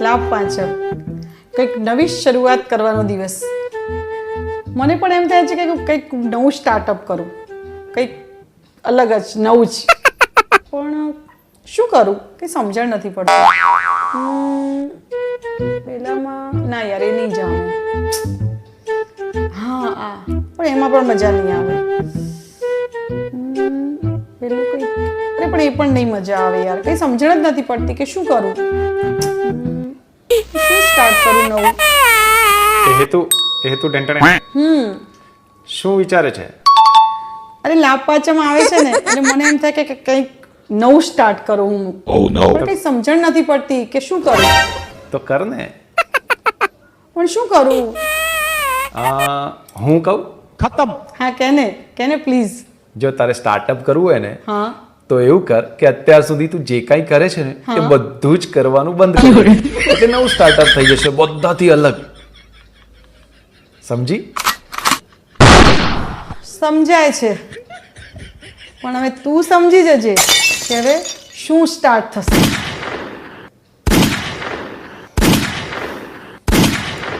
લાભ પાંચમ. કંઈક નવી શરૂઆત કરવાનો દિવસ. મને પણ એમ થાય છે કે કંઈક નવું સ્ટાર્ટઅપ કરું. કંઈક અલગ જ, નવું જ. પણ શું કરું? કંઈ સમજણ નથી પડતી. પેલામાં ના યાર, એ નહીં જાણું. હા આ પણ એમાં પણ મજા નહીં આવે. પેલું કંઈક અરે પણ એ પણ નહીં મજા આવે યાર. કંઈ સમજણ જ નથી પડતી કે શું કરું. શું સ્ટાર્ટ કરું નવું? હેતુ હેતુ ટેન્ટણે. હમ. શું વિચારે છે? અરે લાભ આવે છે ને એટલે મને એમ થાય કે કંઈક નવું સ્ટાર્ટ કરું હું. પણ કંઈ સમજણ નથી પડતી કે શું કરું. તો કર ને. પણ શું કરું? હું કહું? ખતમ. હા કેને કેને પ્લીઝ જો તારે સ્ટાર્ટઅપ કરવું હોય ને તો એવું કર કે અત્યાર સુધી તું જે કાંઈ કરે છે ને એ બધું જ કરવાનું બંધ કરી દે. એટલે નવું સ્ટાર્ટઅપ થઈ જશે બધાથી અલગ. સમજી? સમજાય છે. પણ હવે તું સમજી જજે કે હવે શું સ્ટાર્ટ થશે.